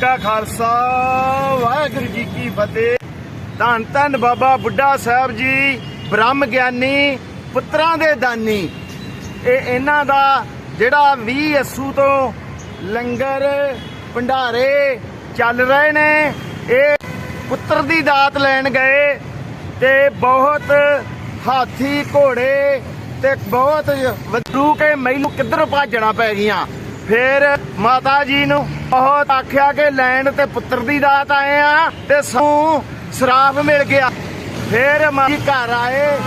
ਕਾ ਖਾਲਸਾ, ਵਾਹਿਗੁਰੂ ਜੀ ਕੀ ਫਤਿਹ। ਧੰਨ ਧੰਨ ਬਾਬਾ ਬੁੱਢਾ ਸਾਹਿਬ ਜੀ, ਬ੍ਰਹਮ ਗਿਆਨੀ, ਪੁੱਤਰਾਂ ਦੇ ਦਾਨੀ। ਇਹ ਇਹਨਾਂ ਦਾ ਜਿਹੜਾ 20 ਅਸੂ ਤੋਂ ਲੰਗਰ ਭੰਡਾਰੇ ਚੱਲ ਰਹੇ ਨੇ, ਇਹ ਪੁੱਤਰ ਦੀ ਦਾਤ ਲੈਣ ਗਏ ਤੇ ਬਹੁਤ ਹਾਥੀ ਘੋੜੇ ਤੇ ਬਹੁਤ ਵਧੂ ਕੇ ਮੈਨੂੰ ਕਿੱਧਰ ਭੱਜਣਾ ਪੈ ਗਈਆਂ। ਫਿਰ ਮਾਤਾ ਜੀ ਨੂੰ ਬਹੁਤ ਆਖਿਆ ਕਿ ਲੈਣ ਤੇ ਪੁੱਤਰ ਦੀ ਦਾਤ ਆਏ ਆ ਤੇ ਸਾਨੂੰ ਸ਼ਰਾਪ ਮਿਲ ਗਿਆ। ਫਿਰ ਮਾਂ ਘਰ ਆਏ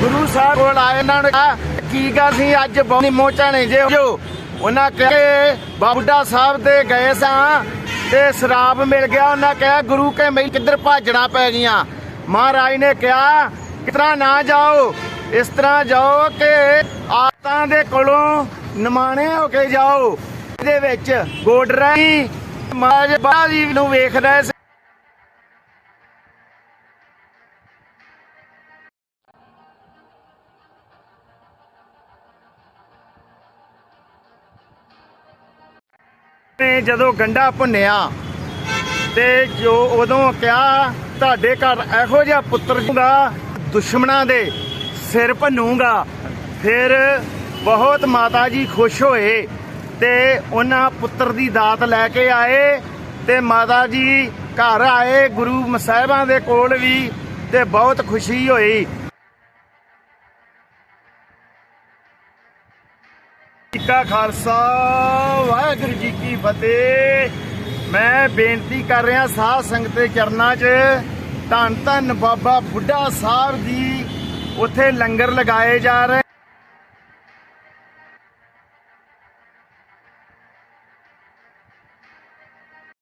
ਗੁਰੂ ਸਾਹਿਬ ਕੋਲ ਆਏ ਇਹਨਾਂ ਨੇ ਕੀ ਗੱਲ ਸੀ? ਅੱਜ ਬਹੁਤ ਮੋਚਾਣੇ ਜੇ ਜੋ ਉਹਨਾਂ ਕਹੇ ਬਾਬੂਡਾ ਸਾਹਿਬ ਤੇ ਗਏ ਸਾਂ ਤੇ ਸ਼ਰਾਬ ਮਿਲ ਗਿਆ। ਉਹਨਾਂ ਕਿਹਾ, ਗੁਰੂ ਕੇ ਮੈਂ ਕਿੱਧਰ ਭਾਜਣਾ ਪੈ ਗਈਆਂ? ਮਹਾਰਾਜ ਨੇ ਕਿਹਾ ਕਿਤਨਾ ਨਾ ਜਾਓ। ਇਸ ਤਰ੍ਹਾਂ ਜਾਓ ਕਿ ਆਤਾਂ ਦੇ ਕੋਲੋਂ ਨਿਮਾਣੇ ਹੋ ਕੇ ਜਾਓ। ਇਹਦੇ ਵਿੱਚ ਗੋਡਰਾਈ ਮਾਜ ਬਾਜੀ ਨੂੰ ਵੇਖ ਰਹੇ ਸੀ ਨੇ ਜਦੋਂ ਗੰਡਾ ਭੁੰਨਿਆ ਤੇ ਜੋ ਉਦੋਂ ਕਿਹਾ, ਤੁਹਾਡੇ ਘਰ ਇਹੋ ਜਿਹਾ ਪੁੱਤਰ ਜੂਗਾ, ਦੁਸ਼ਮਣਾਂ ਦੇ ਸਿਰ ਭੰਨੂਗਾ। ਫਿਰ ਬਹੁਤ ਮਾਤਾ ਜੀ ਖੁਸ਼ ਹੋਏ। ਤੇ ਉਹਨਾਂ ਪੁੱਤਰ ਦੀ ਦਾਤ ਲੈ ਕੇ ਆਏ ਤੇ ਮਾਤਾ ਜੀ ਘਰ ਆਏ, ਗੁਰੂ ਸਾਹਿਬਾਂ ਦੇ ਕੋਲ ਵੀ ਤੇ ਬਹੁਤ ਖੁਸ਼ੀ ਹੋਈ। ਕਾ ਖਾਲਸਾ, ਵਾਹਿਗੁਰੂ ਜੀ ਕੀ ਫਤਿਹ। ਮੈਂ ਬੇਨਤੀ ਕਰ ਰਿਹਾ ਸਾਧ ਸੰਗਤ ਦੇ ਚਰਨਾਂ 'ਚ, ਧੰਨ ਧੰਨ ਬਾਬਾ ਬੁੱਢਾ ਸਾਹਿਬ ਦੀ ਉੱਥੇ ਲੰਗਰ ਲਗਾਏ ਜਾ ਰਹੇ